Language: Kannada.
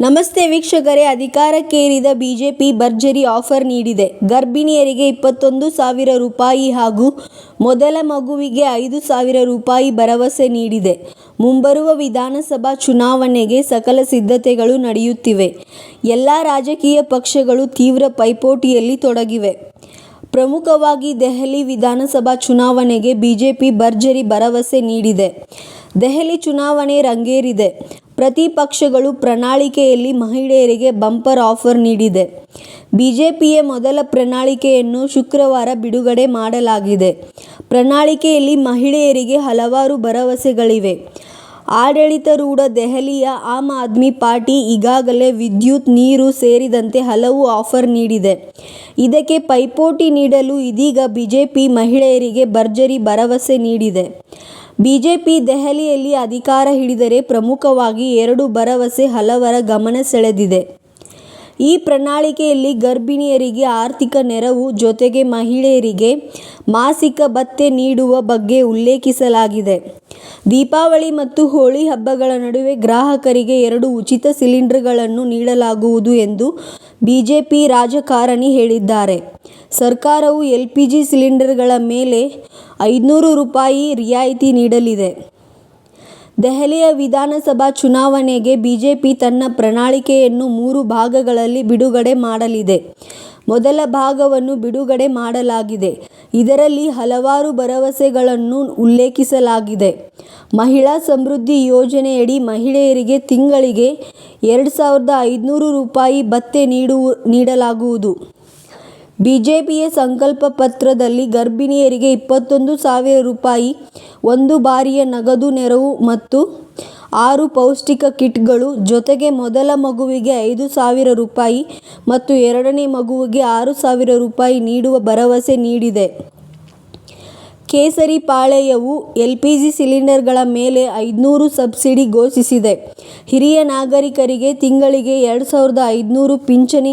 ನಮಸ್ತೆ ವೀಕ್ಷಕರೇ, ಅಧಿಕಾರಕ್ಕೇರಿದ ಬಿಜೆಪಿ ಭರ್ಜರಿ ಆಫರ್ ನೀಡಿದೆ. ಗರ್ಭಿಣಿಯರಿಗೆ ಇಪ್ಪತ್ತೊಂದು ಸಾವಿರ ರೂಪಾಯಿ ಹಾಗೂ ಮೊದಲ ಮಗುವಿಗೆ ಐದು ಸಾವಿರ ರೂಪಾಯಿ ಭರವಸೆ ನೀಡಿದೆ. ಮುಂಬರುವ ವಿಧಾನಸಭಾ ಚುನಾವಣೆಗೆ ಸಕಲ ಸಿದ್ಧತೆಗಳು ನಡೆಯುತ್ತಿವೆ. ಎಲ್ಲ ರಾಜಕೀಯ ಪಕ್ಷಗಳು ತೀವ್ರ ಪೈಪೋಟಿಯಲ್ಲಿ ತೊಡಗಿವೆ. ಪ್ರಮುಖವಾಗಿ ದೆಹಲಿ ವಿಧಾನಸಭಾ ಚುನಾವಣೆಗೆ ಬಿಜೆಪಿ ಭರ್ಜರಿ ಭರವಸೆ ನೀಡಿದೆ. ದೆಹಲಿ ಚುನಾವಣೆ ರಂಗೇರಿದೆ. ಪ್ರತಿಪಕ್ಷಗಳು ಪ್ರಣಾಳಿಕೆಯಲ್ಲಿ ಮಹಿಳೆಯರಿಗೆ ಬಂಪರ್ ಆಫರ್ ನೀಡಿದೆ. ಬಿಜೆಪಿಯ ಮೊದಲ ಪ್ರಣಾಳಿಕೆಯನ್ನು ಶುಕ್ರವಾರ ಬಿಡುಗಡೆ ಮಾಡಲಾಗಿದೆ. ಪ್ರಣಾಳಿಕೆಯಲ್ಲಿ ಮಹಿಳೆಯರಿಗೆ ಹಲವಾರು ಭರವಸೆಗಳಿವೆ. ಆಡಳಿತಾರೂಢ ದೆಹಲಿಯ ಆಮ್ ಆದ್ಮಿ ಪಾರ್ಟಿ ಈಗಾಗಲೇ ವಿದ್ಯುತ್, ನೀರು ಸೇರಿದಂತೆ ಹಲವು ಆಫರ್ ನೀಡಿದೆ. ಇದಕ್ಕೆ ಪೈಪೋಟಿ ನೀಡಲು ಇದೀಗ ಬಿಜೆಪಿ ಮಹಿಳೆಯರಿಗೆ ಭರ್ಜರಿ ಭರವಸೆ ನೀಡಿದೆ. ಬಿಜೆಪಿ ದೆಹಲಿಯಲ್ಲಿ ಅಧಿಕಾರ ಹಿಡಿದರೆ ಪ್ರಮುಖವಾಗಿ ಎರಡು ಭರವಸೆ ಹಲವರ ಗಮನ ಸೆಳೆದಿದೆ. ಈ ಪ್ರಣಾಳಿಕೆಯಲ್ಲಿ ಗರ್ಭಿಣಿಯರಿಗೆ ಆರ್ಥಿಕ ನೆರವು ಜೊತೆಗೆ ಮಹಿಳೆಯರಿಗೆ ಮಾಸಿಕ ಭತ್ಯೆ ನೀಡುವ ಬಗ್ಗೆ ಉಲ್ಲೇಖಿಸಲಾಗಿದೆ. ದೀಪಾವಳಿ ಮತ್ತು ಹೋಳಿ ಹಬ್ಬಗಳ ನಡುವೆ ಗ್ರಾಹಕರಿಗೆ ಎರಡು ಉಚಿತ ಸಿಲಿಂಡರ್ಗಳನ್ನು ನೀಡಲಾಗುವುದು ಎಂದು ಬಿಜೆಪಿ ರಾಜಕಾರಣಿ ಹೇಳಿದ್ದಾರೆ. ಸರ್ಕಾರವು ಎಲ್ಪಿಜಿ ಸಿಲಿಂಡರ್ಗಳ ಮೇಲೆ ಐದುನೂರು ರೂಪಾಯಿ ರಿಯಾಯಿತಿ ನೀಡಲಿದೆ. ದೆಹಲಿಯ ವಿಧಾನಸಭಾ ಚುನಾವಣೆಗೆ ಬಿಜೆಪಿ ತನ್ನ ಪ್ರಣಾಳಿಕೆಯನ್ನು ಮೂರು ಭಾಗಗಳಲ್ಲಿ ಬಿಡುಗಡೆ ಮಾಡಲಿದೆ. ಮೊದಲ ಭಾಗವನ್ನು ಬಿಡುಗಡೆ ಮಾಡಲಾಗಿದೆ. ಇದರಲ್ಲಿ ಹಲವಾರು ಭರವಸೆಗಳನ್ನು ಉಲ್ಲೇಖಿಸಲಾಗಿದೆ. ಮಹಿಳಾ ಸಮೃದ್ಧಿ ಯೋಜನೆಯಡಿ ಮಹಿಳೆಯರಿಗೆ ತಿಂಗಳಿಗೆ ಎರಡು ಸಾವಿರದ ಐದುನೂರು ರೂಪಾಯಿ ಭತ್ತೆ ನೀಡುವು ನೀಡಲಾಗುವುದು. ಬಿಜೆಪಿಯ ಸಂಕಲ್ಪ ಪತ್ರದಲ್ಲಿ ಗರ್ಭಿಣಿಯರಿಗೆ ಇಪ್ಪತ್ತೊಂದು ಸಾವಿರ ರೂಪಾಯಿ, ಒಂದು ಬಾರಿಯ ನಗದು ನೆರವು ಮತ್ತು ಆರು ಪೌಷ್ಟಿಕ ಕಿಟ್ಗಳು, ಜೊತೆಗೆ ಮೊದಲ ಮಗುವಿಗೆ ಐದು ಸಾವಿರ ರೂಪಾಯಿ ಮತ್ತು ಎರಡನೇ ಮಗುವಿಗೆ ಆರು ಸಾವಿರ ರೂಪಾಯಿ ನೀಡುವ ಭರವಸೆ ನೀಡಿದೆ. ಕೇಸರಿ ಪಾಳೆಯವು ಎಲ್ಪಿಜಿ ಸಿಲಿಂಡರ್ಗಳ ಮೇಲೆ ಐದುನೂರು ಸಬ್ಸಿಡಿ ಘೋಷಿಸಿದೆ. ಹಿರಿಯ ನಾಗರಿಕರಿಗೆ ತಿಂಗಳಿಗೆ ಎರಡು ಸಾವಿರದ ಐದುನೂರು ಪಿಂಚಣಿ